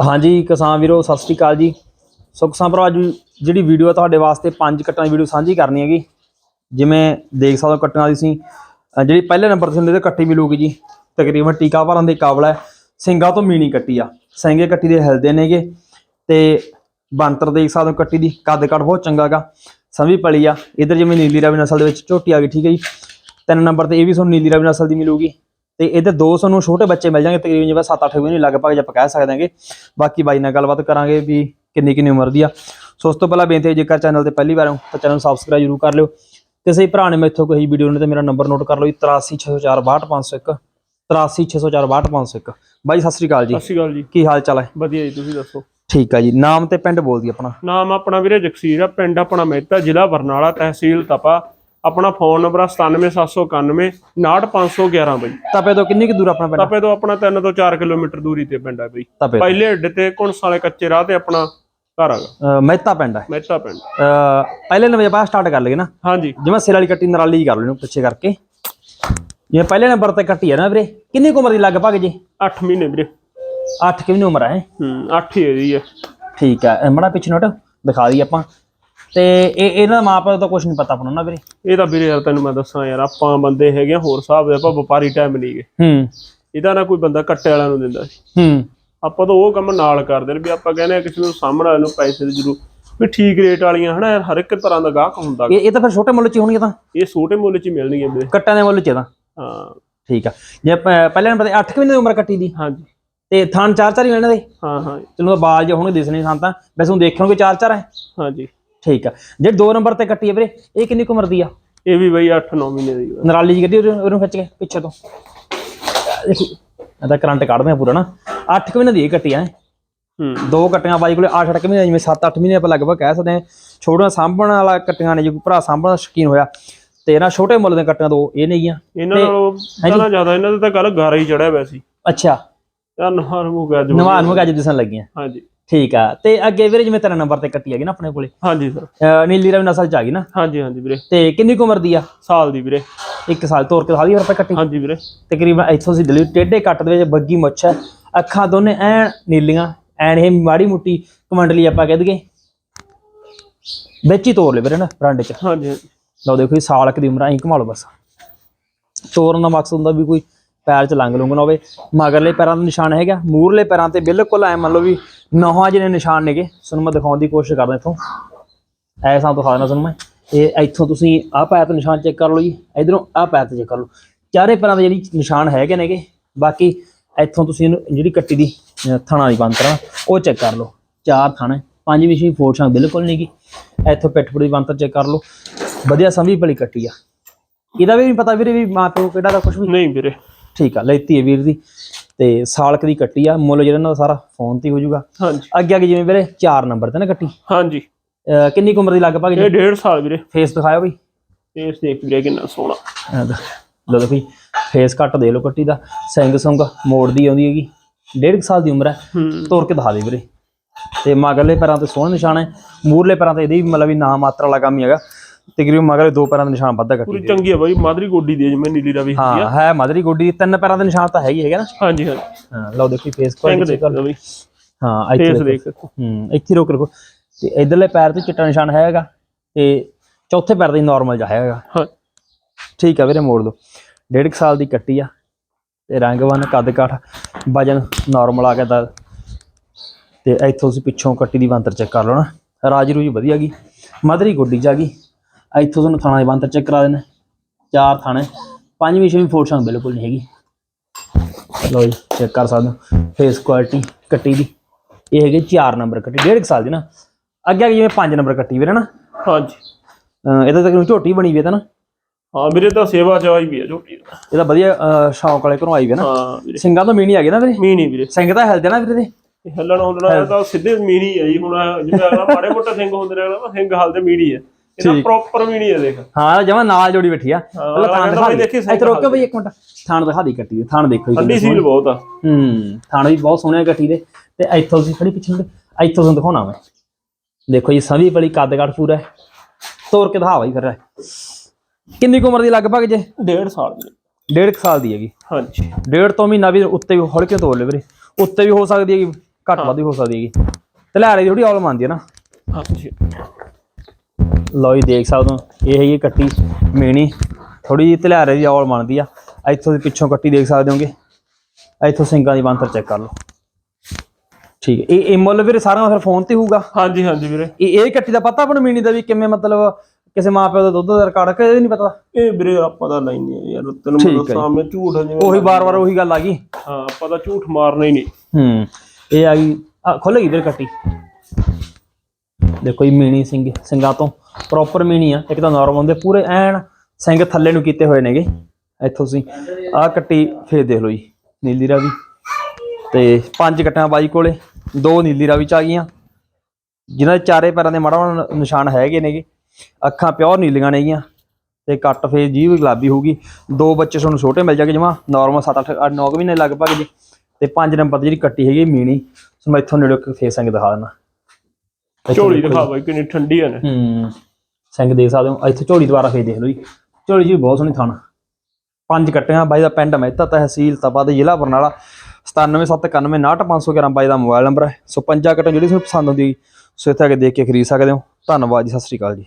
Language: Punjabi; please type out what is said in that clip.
ਹਾਂਜੀ, ਕਿਸਾਨ ਵੀਰੋ, ਸਤਿ ਸ੍ਰੀ ਅਕਾਲ ਜੀ। ਸੋ ਭਰਾ ਅੱਜ ਜਿਹੜੀ ਵੀਡੀਓ ਆ ਤੁਹਾਡੇ ਵਾਸਤੇ ਪੰਜ ਕੱਟਾਂ ਦੀ ਵੀਡੀਓ ਸਾਂਝੀ ਕਰਨੀ ਹੈਗੀ। ਜਿਵੇਂ ਦੇਖ ਸਕਦੇ ਹੋ ਕੱਟਾਂ ਦੀ ਸੀ ਜਿਹੜੀ ਪਹਿਲੇ ਨੰਬਰ ਤੇ ਹੁੰਦੇ ਤੇ ਕੱਟੀ ਮਿਲੂਗੀ ਜੀ। ਤਕਰੀਬਨ ਟੀਕਾ ਭਰਨ ਦੇ ਕਾਬਲ ਹੈ ਸਿੰਗਾ ਤੋਂ ਮੀਣੀ ਕੱਟੀ ਆ। ਸਿੰਘੇ ਕੱਟੀ ਦੇ ਹਿਲਦੇ ਨੇਗੇ। ਤੇ ਬੰਤਰ ਦੇਖ ਸਕਦੇ ਹੋ ਕੱਟੀ ਦੀ। ਕੱਦ ਕੱਟ ਬਹੁਤ ਚੰਗਾਗਾ ਸੰਭੀ ਪਲੀ ਆ। ਇਧਰ ਜਿਵੇਂ ਨੀਲੀ ਰਾਵੀ ਨਸਲ ਦੇ ਵਿੱਚ ਝੋਟੀ ਆ ਗਈ, ਠੀਕ ਹੈ ਜੀ। ਤਿੰਨ ਨੰਬਰ ਤੇ ਇਹ ਵੀ ਤੁਹਾਨੂੰ ਨੀਲੀ ਰਾਵੀ ਨਸਲ ਦੀ ਮਿਲੂਗੀ। ਤੇ ਇਹਦੇ ਦੋ ਤੁਹਾਨੂੰ ਛੋਟੇ ਬੱਚੇ ਮਿਲ ਜਾਣਗੇ ਤਕਰੀਬਨ ਜਿਵੇਂ 7-8 ਮਹੀਨੇ ਲਗਭਗ ਆਪਾਂ ਕਹਿ ਸਕਦੇ ਹਾਂਗੇ। ਬਾਕੀ ਬਾਈ ਨਾਲ ਗੱਲਬਾਤ ਕਰਾਂਗੇ ਵੀ ਕਿੰਨੀ ਕਿੰਨੀ ਉਮਰ ਦੀ ਆ। ਸੋ ਉਸ ਤੋਂ ਪਹਿਲਾਂ ਬੇਨਤੀ ਹੈ ਜੇਕਰ ਚੈਨਲ ਤੇ ਪਹਿਲੀ ਵਾਰ ਹੋ ਤਾਂ ਚੈਨਲ ਨੂੰ ਸਬਸਕ੍ਰਾਈਬ ਜ਼ਰੂਰ ਕਰ ਲਿਓ। ਕਿਸੇ ਭਰਾ ਨੇ ਮੈਥੋਂ ਕੋਈ ਵੀਡੀਓ ਨੇ ਤੇ ਮੇਰਾ ਨੰਬਰ ਨੋਟ ਕਰ ਲਓ ਜੀ 8360462501 8360462501 ਬਾਈ ਸਤਿ ਸ੍ਰੀ ਅਕਾਲ ਜੀ। ਸਤਿ ਸ਼੍ਰੀ ਅਕਾਲ ਜੀ। ਕੀ ਹਾਲ ਚਾਲ ਹੈ? ਵਧੀਆ ਜੀ ਤੁਸੀਂ ਦੱਸੋ? ਠੀਕ ਆ ਜੀ। ਨਾਮ ਤੇ ਪਿੰਡ ਬੋਲਦੀ ਆਪਣਾ। ਨਾਮ ਆਪਣਾ ਵੀਰੇ ਜਗਸੀਰ ਆ ਪਿੰਡ ਆਪਣਾ ਮਹਿਤਾ ਜ਼ਿਲ੍ਹਾ ਬਰਨਾਲਾ ਤਹਿਸੀਲ ਤਪਾ। ਆਪਣਾ ਫੋਨ ਨੰਬਰ ਆ 97791 69511 ਬਈ। ਤਪੇ ਤੋਂ ਕਿੰਨੀ ਕੁ ਦੂਰ ਆਪਣਾ ਪਿੰਡ? ਤਪੇ ਤੋਂ ਆਪਣਾ 3 ਤੋਂ 4 ਕਿਲੋਮੀਟਰ ਦੂਰੀ ਤੇ ਪਿੰਡ ਆ ਬਈ। ਪਹਿਲੇ ਅੱਡੇ ਤੇ ਕੁਣਸ ਵਾਲੇ ਕੱਚੇ ਰਾਹ ਤੇ ਆਪਣਾ ਘਰ ਅਹ ਮਹਿਤਾ ਪਿੰਡ ਹੈ ਮਹਿਤਾ ਪਿੰਡ। ਪਹਿਲੇ ਨੰਬਰ ਆਪਾਂ ਸਟਾਰਟ ਕਰ ਲਈਏ ਨਾ। ਹਾਂਜੀ। ਜਿਵੇਂ ਸਿਰ ਵਾਲੀ ਕੱਟੀ ਨਰਾਲੀ ਕਰ ਇਹਨੂੰ ਪਿੱਛੇ ਕਰਕੇ। ਜਿਵੇਂ ਪਹਿਲੇ ਨੰਬਰ ਤੇ ਕੱਟੀ ਹੈ ਨਾ ਵੀਰੇ ਕਿੰਨੀ ਕੁ ਉਮਰ ਦੀ ਲਗਭਗ ਜੀ? 8 ਮਹੀਨੇ ਵੀਰੇ। 8 ਕਿੰਨੀ ਉਮਰ ਹੈ ਹੂੰ 8 ਹੀ ਹੈ ਠੀਕ ਹੈ ਮੜਾ ਪਿੱਛੇ ਨੋਟ ਦਿਖਾ ਦਈ ਆਪਾਂ। ਤੇ ਇਹ ਇਹਨਾਂ ਦਾ ਮਾਪੇ ਦਾ ਕੁਝ ਨਹੀਂ ਪਤਾ ਆਪਾਂ ਨੂੰ ਨਾ ਵੀਰੇ? ਇਹ ਤਾਂ ਵੀਰੇ ਯਾਰ ਤੈਨੂੰ ਮੈਂ ਦੱਸਾਂ ਯਾਰ ਆਪਾਂ ਬੰਦੇ ਹੈਗੇ ਆ ਹੋਰ ਹਿਸਾਬ ਦੇ ਆਪਾਂ ਵਪਾਰੀ ਟਾਈਮ ਨਹੀਂ ਗਏ ਹੂੰ। ਇਹਦਾ ਨਾ ਕੋਈ ਬੰਦਾ ਕੱਟੇ ਵਾਲਿਆਂ ਨੂੰ ਦਿੰਦਾ ਸੀ। ਹੂੰ। ਆਪਾਂ ਤਾਂ ਉਹ ਕੰਮ ਨਾਲ ਕਰਦੇ ਨੇ ਵੀ ਆਪਾਂ ਕਹਿੰਦੇ ਆ ਕਿਸੇ ਨੂੰ ਸਾਹਮਣੇ ਵਾਲੇ ਨੂੰ ਪੈਸੇ ਦੀ ਜ਼ਰੂਰ ਵੀ ਠੀਕ ਰੇਟ ਵਾਲੀਆਂ ਹਨਾ ਯਾਰ ਹਰ ਇੱਕ ਤਰ੍ਹਾਂ ਦਾ ਗਾਹਕ ਹੁੰਦਾ ਇਹ ਇਹ ਤਾਂ ਫਿਰ ਛੋਟੇ ਮੁੱਲ ਚ ਹੀ ਹੋਣਗੇ ਤਾਂ। ਇਹ ਛੋਟੇ ਮੁੱਲ 'ਚ ਹੀ ਮਿਲਣਗੀਆਂ ਵੀਰੇ। ਕੱਟਾਂ ਦੇ ਮੁੱਲ ਚ ਤਾਂ। ਹਾਂ। ਠੀਕ ਆ। ਜੇ ਪਹਿਲੇ ਨੰਬਰ ਤੇ 8 ਕਿੰਨੀ ਉਮਰ ਕੱਟੀ ਦੀ। ਹਾਂਜੀ। ਤੇ ਥਣ ਚਾਰ ਚਾਰ ਹੀ ਇਹਨਾਂ ਦੇ। ਹਾਂ ਹਾਂ। ਚਲੋ ਬਾਲ ਜੇ ਹੋਣਗੇ ਦਿਸਣੇ ਸਾਨੂੰ ਤਾਂ। ਵੈਸੇ ਹੁਣ ਦੇਖੋਗੇ ਚਾਰ ਚਾਰ ਹੈ। ਹਾਂਜੀ। ਠੀਕ ਆ। ਜੇ ਦੋ ਨੰਬਰ ਤੇ ਕੱਟੀ ਹੈ ਵੀਰੇ ਇਹ ਕਿੰਨੀ ਕੁ ਉਮਰ ਦੀ ਆ? ਇਹ ਵੀ ਬਈ 8-9 ਮਹੀਨੇ ਦੀ ਵਾ। ਨਰਾਲੀ ਜੀ ਗੱਡੀ ਉਹਨੂੰ ਖਿੱਚ ਕੇ ਪਿੱਛੇ ਤੋਂ। ਦੇਖੋ ਇਹਦਾ ਕਰੰਟ ਕੱਢਦੇ ਆ ਪੂਰਾ ਨਾ। 8 ਕੁ ਮਹੀਨੇ ਦੀ ਇਹ ਕੱਟੀ ਹੈ। ਹੂੰ। ਦੋ ਕੱਟੀਆਂ ਬਾਈ ਕੋਲੇ 8 8 ਮਹੀਨੇ ਜਿਵੇਂ 7 8 ਮਹੀਨੇ ਆਪਾਂ ਲਗਭਗ ਕਹਿ ਸਕਦੇ ਹਾਂ। ਛੋਟੀਆਂ ਸਾਂਭਣ ਵਾਲਾ ਕੱਟੀਆਂ ਨੇ ਜੇ ਕੋਈ ਭਰਾ ਸਾਂਭਣ ਦਾ ਸ਼ੌਕੀਨ ਹੋਇਆ ਤੇ ਇਹਨਾਂ ਛੋਟੇ ਮੁੱਲ ਦੀਆਂ ਕੱਟੀਆਂ ਦੋ ਇਹ ਨੇਗੀਆਂ ਇਹਨਾਂ ਨਾਲੋਂ ਪਹਿਲਾਂ ਜ਼ਿਆਦਾ ਇਹਨਾਂ ਦੇ ਤਾਂ ਗੱਲ ਗਾਰਾ ਹੀ ਚੜਿਆ ਪਿਆ ਸੀ। ਅੱਛਾ। ਜੋ ਨਵਾਨ ਨੂੰ ਅੱਜ ਦਿਸਣ ਲੱਗੀਆਂ। ਹਾਂਜੀ। ਠੀਕ ਆ। ਤੇ ਅੱਗੇ ਵੀਰੇ ਜਿਵੇਂ ਤੇਰਾ ਨੰਬਰ ਤੇ ਕੱਟੀ ਹੈਗੀ ਨਾ ਆਪਣੇ ਕੋਲੇ। ਹਾਂਜੀ ਸਰ ਅਹ ਨੀਲੀ ਰਵੀ ਨਸਲ ਚ ਆ ਗਈ ਨਾ। ਹਾਂਜੀ ਹਾਂਜੀ ਵੀਰੇ। ਤੇ ਕਿੰਨੀ ਕੁ ਉਮਰ ਦੀ ਆ? ਸਾਲ ਦੀ ਵੀਰੇ। ਇੱਕ ਸਾਲ ਤੋਰ ਕੇ ਸਾਲੀ ਰੁਪਏ ਕੱਟੀ। ਹਾਂਜੀ ਵੀਰੇ। ਤਕਰੀਬਨ ਇੱਥੋਂ ਸੀ ਡਿਲੀਵਰੀ ਟੇਢੇ ਕੱਟ ਦੇ ਵਿੱਚ ਬੱਗੀ ਮੁੱਛ ਹੈ ਅੱਖਾਂ ਦੋਨੇ ਐਨ ਨੀਲੀਆਂ ਐਨ ਇਹ ਮਾੜੀ ਮੁੱਟੀ ਕਮੰਡਲੀ ਆਪਾਂ ਕਹਿ ਦਈਏ। ਵਿੱਚ ਹੀ ਤੋਰ ਲੈ ਵੀਰੇ ਨਾ ਫਰੰਟ ਚ। ਹਾਂਜੀ ਹਾਂਜੀ। ਲਓ ਦੇਖੋ ਇਹ ਸਾਲ ਕੁ ਦੀ ਉਮਰ ਐਂ ਘੁਮਾ ਲਓ ਬਸ। ਤੋਰਨ ਦਾ ਮਕਸਦ ਹੁੰਦਾ ਵੀ ਕੋਈ ਪੈਰ ਚ ਲੰਗ ਲੁੰਗ ਨਾ ਹੋਵੇ। ਮਗਰਲੇ ਪੈਰਾਂ ਦਾ ਨਿਸ਼ਾਨ ਹੈਗਾ ਮੂਰਲੇ ਪੈਰਾਂ ਤੇ ਬਿਲਕੁਲ ਐ ਮੰਨ ਲਓ ਵੀ ਨੌਹਾਂ ਜਿਹੇ ਨਿਸ਼ਾਨ ਨੇਗੇ ਤੁਹਾਨੂੰ ਮੈਂ ਦਿਖਾਉਣ ਦੀ ਕੋਸ਼ਿਸ਼ ਕਰਦਾ ਇੱਥੋਂ। ਐਸਾ ਦਿਖਾ ਦੇਣਾ ਤੁਹਾਨੂੰ ਮੈਂ। ਇਹ ਇੱਥੋਂ ਤੁਸੀਂ ਆਹ ਪੈਰ ਤੇ ਨਿਸ਼ਾਨ ਚੈੱਕ ਕਰ ਲਓ ਜੀ। ਇਧਰੋਂ ਆਹ ਪੈਰ ਤੇ ਚੈੱਕ ਕਰ ਲਓ। ਚਾਰੇ ਪੈਰਾਂ ਦੇ ਜਿਹੜੀ ਨਿਸ਼ਾਨ ਹੈਗੇ ਨੇਗੇ ਬਾਕੀ ਇੱਥੋਂ ਤੁਸੀਂ ਇਹਨੂੰ ਜਿਹੜੀ ਕੱਟੀ ਦੀ ਥਣਾ ਦੀ ਬੰਤਰਾ ਉਹ ਚੈੱਕ ਕਰ ਲਓ। ਚਾਰ ਥਣ ਪੰਜ ਵਿਸ਼ੀ ਫੋਰਸ਼ਾਂ ਬਿਲਕੁਲ ਨਹੀਂ ਗੀ ਇੱਥੋਂ ਪਿੱਠ ਪੁੜੀ ਬੰਤਰ ਚੈੱਕ ਕਰ ਲਓ। ਵਧੀਆ ਸੰਭੀ ਭਲੀ ਕੱਟੀ ਆ। ਇਹਦਾ ਵੀ ਨਹੀਂ ਪਤਾ ਵੀਰੇ ਵੀ ਮਾਂ ਪਿਓ ਕਿਹੜਾ ਦਾ ਕੁਝ ਵੀ। ਨਹੀਂ ਵੀਰੇ। ਠੀਕ ਆ ਲੈਤੀ ਹੈ ਵੀਰ ਦੀ। ਤੇ ਸਾਲਕ ਦੀ ਕੱਟੀ ਆ ਮੁੱਲ ਜਿਹੜਾ ਇਹਨਾਂ ਦਾ ਸਾਰਾ ਫੋਨ ਤੇ ਹੀ ਜਾਊਗਾ। ਹਾਂਜੀ। ਅੱਗੇ ਅੱਗੇ ਜਿਵੇਂ ਵੀਰੇ 4 ਨੰਬਰ ਤੇ ਨਾ ਕੱਟੀ। ਹਾਂਜੀ। ਕਿੰਨੀ ਉਮਰ ਦੀ ਲਗਭਗ ਇਹ ਡੇਢ ਸਾਲ ਵੀਰੇ। ਫੇਸ ਦਿਖਾਇਓ ਬਈ। ਇਸ ਦੇਖ ਵੀਰੇ ਕਿੰਨਾ ਸੋਹਣਾ। ਲਓ ਦੇਖੋ ਜੀ ਫੇਸ ਕੱਟ ਦੇ ਲਓ ਕੱਟੀ ਦਾ। ਸਿੰਘ ਸੁੰਗ ਮੋੜਦੀ ਆਉਂਦੀ ਹੈਗੀ। ਡੇਢ ਕੁ ਸਾਲ ਦੀ ਉਮਰ ਹੈ। ਤੋਰ ਕੇ ਦਿਖਾ ਦੇ ਵੀਰੇ। ਤੇ ਮਗਰਲੇ ਪੈਰਾਂ ਤੇ ਸੋਹਣੇ ਨਿਸ਼ਾਨ ਹੈ। ਮੂਰਲੇ ਪੈਰਾਂ ਤੇ ਇਹਦੀ ਵੀ ਮਤਲਬ ਵੀ ਨਾ ਮਾਤਰਾ ਵਾਲਾ ਕੰਮ ਹੀ ਹੈਗਾ। ਤਕਰੀਬਨ ਮਗਰਲੇ ਦੋ ਪੈਰਾਂ ਦੇ ਨਿਸ਼ਾਨ ਵੱਧਾ ਕੱਟੀ ਪੂਰੀ ਚੰਗੀ ਆ ਬਾਈ ਮਾਦਰੀ ਗੋਡੀ ਦੀ ਜਿਵੇਂ ਨੀਲੀ ਰਵੀ ਹੁੰਦੀ ਆ। ਹਾਂ ਹੈ ਮਦਰੀ ਗੋਡੀ ਦੀ ਤਿੰਨ ਪੈਰਾਂ ਦੇ ਨਿਸ਼ਾਨ ਤਾਂ ਹੈਗੀ ਹੈਗਾ ਨਾ। ਹਾਂਜੀ ਹਾਂਜੀ। ਹਾਂ ਲਓ ਦੇਖੋ ਫੇਸ ਕੁਆਲਿਟੀ ਦੇਖ ਲਓ ਬਈ। ਹਾਂ ਇੱਥੇ ਫੇਸ ਦੇਖੋ। ਹੂੰ ਇੱਥੇ ਰੋਕ ਰੱਖੋ ਤੇ ਇਧਰਲੇ ਪੈਰ ਤੇ ਚਿੱਟਾ ਨਿਸ਼ਾਨ ਹੈਗਾ ਤੇ ਚੌਥੇ ਪੈਰ ਤੇ ਨਾਰਮਲ ਜਿਹਾ ਹੈਗਾ। ਹਾਂ। ਠੀਕ ਆ ਵੀਰੇ ਮੋੜ ਦੋ ਡੇਢ ਕੁ ਸਾਲ ਦੀ ਕੱਟੀ ਆ ਤੇ ਰੰਗਵਨ ਕੱਦ ਕਾਠ ਵਜਨ ਨਾਰਮਲ ਆ ਗਿਆ ਤਾਂ। ਤੇ ਇੱਥੋਂ ਤੁਸੀਂ ਪਿੱਛੋਂ ਕੱਟੀ ਦੀ ਬੰਤਰ ਚੈੱਕ ਕਰ ਲਓ ਨਾ। ਰਾਜੀ ਰੂਜੀ ਵਧੀਆ ਗਈ। ਮਦਰੀ ਗੁੱਡੀ ਆ ਗਈ। ਇੱਥੋਂ ਤੁਹਾਨੂੰ ਥਾਣਾ ਦੀ ਬੰਤਰ ਚੈੱਕ ਕਰਾ ਦੇਣਾ ਚਾਰ ਥਾਣੇ ਪੰਜਵੀਂ ਛੇਵੀਂ ਫੋਰਸ਼ਾਂ ਬਿਲਕੁਲ ਨਹੀਂ ਹੈਗੀ। ਲਓ ਜੀ ਚੈੱਕ ਕਰ ਸਕਦੇ ਹੋ। ਫੇਸ ਕੁਆਲਿਟੀ ਕੱਟੀ ਦੀ। ਇਹ ਹੈਗੇ 4 ਨੰਬਰ ਕੱਟੀ ਡੇਢ ਸਾਲ ਦੀ ਨਾ। ਅੱਗੇ ਅੱਗੇ ਜਿਵੇਂ 5 ਨੰਬਰ ਕੱਟੀ ਵੀਰੇ ਨਾ। ਹਾਂਜੀ। ਇਹਦਾ ਤੱਕ ਝੋਟੀ ਬਣੀ ਵੀ ਹੈ ਤਾਂ ਨਾ। ਹਾਂ ਵੀਰੇ ਤਾਂ ਸੇਵਾ ਚਾਹੀ ਵੀ ਆ ਝੋਟੀ ਇਹਦਾ ਵਧੀਆ ਅਹ ਸ਼ੌਂਕ ਵਾਲੇ ਘਰੋਂ ਆਈ ਵੀ ਹੈ ਨਾ। ਹਾਂ ਵੀਰੇ। ਸਿੰਘਾਂ ਤੋਂ ਮੀਣੀ ਆ ਗਈ ਨਾ ਵੀਰੇ। ਮੀਨੀ ਵੀਰੇ। ਸਿੰਘ ਤਾਂ ਹਿਲਦੇ ਨਾ ਵੀਰੇ ਦੇ ਇਹ ਹੱਲਣ ਹੁੱਲਣਾ ਤਾਂ ਸਿੱਧੇ ਮੀਨੀ ਆ ਜੀ ਹੁਣ ਜਿਵੇਂ ਅਗਲਾ ਮਾੜੇ ਮੋਟੇ ਸਿੰਘ ਹੁੰਦੇ ਨੇ ਅਗਲਾ ਸਿੰਘ ਹਲਦੇ ਮੀਨੀ ਆ ਇਹਦਾ ਪ੍ਰੋਪਰ ਮੀਨੀ ਆ ਦੇਖ। ਹਾਂ ਜਮਾ ਨਾਲ ਜੋੜੀ ਬੈਠੀ ਆ। ਹਾਂ, ਪਹਿਲਾਂ ਥਾਣ ਦਿਖਾ ਇੱਥੇ ਰੋਕਿਓ ਬਈ ਇੱਕ ਮਿੰਟ। ਥਾਣ ਦਿਖਾ ਦੀ ਕੱਟੀ ਦੇ ਥਾਣ ਦੇਖੋ ਜੀ ਠੰਡੀ ਸੀਲ ਬਹੁਤ ਆ। ਹੂੰ ਥਾਣ ਵੀ ਬਹੁਤ ਸੋਹਣੇ ਕੱਟੀ ਦੇ। ਤੇ ਇੱਥੋਂ ਤੁਸੀਂ ਖੜੀ ਪਿੱਛੇ ਇੱਥੋਂ ਤੁਹਾਨੂੰ ਦਿਖਾਉਣਾ ਮੈਂ। ਦੇਖੋ ਜੀ ਸਵੀ ਬੜੀ ਕੱਦ ਕੱਟ ਪੂਰਾ ਹੈ। ਤੋਰ ਕੇ ਦਿਖਾ ਬਾਈ ਫਿਰ। ਕਿੰਨੀ ਕੁ ਉਮਰ ਦੀ ਲਗਭਗ ਜੇ? ਡੇਢ ਸਾਲ ਦੀ। ਡੇਢ ਸਾਲ ਦੀ ਹੈਗੀ। ਹਾਂਜੀ। ਡੇਢ ਤੋਂ ਮਹੀਨਾ ਵੀ ਉੱਤੇ ਵੀ ਹੌਲੀ ਕੇ ਤੋਰ ਲੈ ਵੀਰੇ। ਉੱਤੇ ਵੀ ਹੋ ਸਕਦੀ ਹੈਗੀ ਘੱਟ ਵੱਧ ਵੀ ਹੋ ਸਕਦੀ ਹੈਗੀ। ਤਲਾਰੇ ਦੀ ਥੋੜੀ ਔਲ ਮੰਨਦੀ ਹੈ ਨਾ। ਹਾਂਜੀ। ਲਓ ਜੀ ਦੇਖ ਸਕਦੇ ਹੋ। ਇਹ ਹੈਗੀ ਕੱਟੀ ਮੇਣੀ। ਥੋੜੀ ਜਿਹੀ ਤਲਾਰੇ ਦੀ ਔਲ ਮੰਨਦੀ ਆ। ਇੱਥੋਂ ਦੀ ਪਿੱਛੋਂ ਕੱਟੀ ਦੇਖ ਸਕਦੇ ਹੋਗੇ। ਇੱਥੋਂ ਸਿੰਘਾਂ ਦੀ ਬੰਤਰ ਚੈੱਕ ਕਰ ਲਓ। ਠੀਕ ਹੈ। ਇਹ ਇਹ ਮੁੱਲ ਵੀਰੇ ਸਾਰਾ ਫਿਰ ਫੋਨ ਤੇ ਹੋਊਗਾ। ਹਾਂਜੀ ਹਾਂਜੀ ਵੀਰੇ। ਇਹ ਇਹ ਕੱਟੀ ਦਾ ਪਤਾ ਆਪਾਂ ਨੂੰ ਮੀਣੀ ਦਾ ਵੀ ਕਿਵੇਂ ਮਤਲਬ ਕਿਸੇ ਮਾਪਿਓ ਦਾ ਦੁੱਧ ਦਾ ਰਿਕਾਰਡ ਕਿ ਇਹ ਨਹੀਂ ਪਤਾ? ਇਹ ਵੀਰੇ ਆਪਾਂ ਤਾਂ ਲੈਣੀ ਹੈ ਯਾਰ ਤੈਨੂੰ ਠੀਕ ਮੈਂ ਹੈ ਜੀ। ਸਾਹਮਣੇ ਝੂਠ ਹੈ ਜਿਵੇਂ ਉਹੀ ਬਾਰ-ਬਾਰ ਉਹੀ ਗੱਲ ਆ ਗਈ। ਹਾਂ ਆਪਾਂ ਤਾਂ ਝੂਠ ਮਾਰਨਾ ਹੀ ਨਹੀਂ। ਹੂੰ। ਇਹ ਆ ਗਈ। ਆ ਖੁੱਲੇਗੀ ਵੀਰੇ ਕੱਟੀ। ਦੇਖੋ ਇਹ ਮੀਣੀ ਸਿੰਘ, ਸਿੰਘਾਂ ਤੋਂ ਪ੍ਰੋਪਰ ਮੀਣੀ ਆ, ਇੱਕ ਤਾਂ ਨਾਰਮਲ ਹੁੰਦੇ, ਪੂਰੇ ਐਨ ਸਿੰਘ ਥੱਲੇ ਨੂੰ ਕੀਤੇ ਹੋਏ ਨੇਗੇ, ਇੱਥੋਂ ਤੁਸੀਂ ਆਹ ਕੱਟੀ ਫੇਰ ਦੇਖ ਲਓ ਜੀ, ਨੀਲੀ ਰਾਵੀ ਤੇ ਪੰਜ ਕੱਟਾਂ ਬਾਈ ਕੋਲੇ, ਦੋ ਨੀਲੀ ਰਾਵੀ ਚ ਆ ਗਈਆਂ। ਜਿਨ੍ਹਾਂ ਦੇ ਚਾਰੇ ਪੈਰਾਂ ਦੇ ਮਾੜਾ ਮਾੜਾ ਨਿਸ਼ਾਨ ਹੈਗੇ ਨੇਗੇ, ਅੱਖਾਂ ਪਿਓਰ ਨੀਲੀਆਂ ਨੇਗੀਆਂ ਤੇ ਕੱਟ ਫੇਸ ਜੀਭ ਗੁਲਾਬੀ ਹੋਊਗੀ। ਦੋ ਬੱਚੇ ਤੁਹਾਨੂੰ ਛੋਟੇ ਮਿਲ ਜਾਗੇ ਜਮਾ ਨਾਰਮਲ 7 8 9 ਮਹੀਨੇ ਲਗਭਗ ਜੀ। ਤੇ ਪੰਜ ਨੰਬਰ ਦੀ ਜਿਹੜੀ ਕੱਟੀ ਹੈਗੀ ਮੀਣੀ, ਸੋ ਮੈਂ ਇੱਥੋਂ ਨੇੜੇ ਇੱਕ ਫੇਸ ਸਿੰਘ ਦਿਖਾ ਦਿੰਦਾ। ਝੋਲੀ ਦੇਖੋ ਬਾਈ ਕਿੰਨੀ ਠੰਡੀ ਆ ਨੇ ਹੂੰ ਸਿੰਘ ਦੇਖ ਸਕਦੇ ਹੋ ਇੱਥੇ ਝੋਲੀ ਦੁਆਰਾ ਫੇਸ ਦੇਖ ਲਓ ਜੀ। ਝੋਲੀ ਜੀ ਬਹੁਤ ਸੋਹਣੀ ਥਣ ਪੰਜ ਕੱਟੀਆਂ ਬਾਈ ਦਾ ਪਿੰਡ ਮਹਿਤਾ ਤਹਿਸੀਲ ਤਪਾ ਦੇ ਜ਼ਿਲ੍ਹਾ ਬਰਨਾਲਾ। 9779959511 ਬਾਈ ਦਾ ਮੋਬਾਈਲ ਨੰਬਰ ਹੈ। ਸੋ ਪੰਜਾਂ ਕੱਟਾਂ ਜਿਹੜੀ ਤੁਹਾਨੂੰ ਪਸੰਦ ਆਉਂਦੀ ਸੋ ਇੱਥੇ ਆ ਕੇ ਦੇਖ ਕੇ ਖਰੀਦ ਸਕਦੇ ਹੋ। ਧੰਨਵਾਦ ਜੀ ਸਤਿ ਸ਼੍ਰੀ ਅਕਾਲ ਜੀ।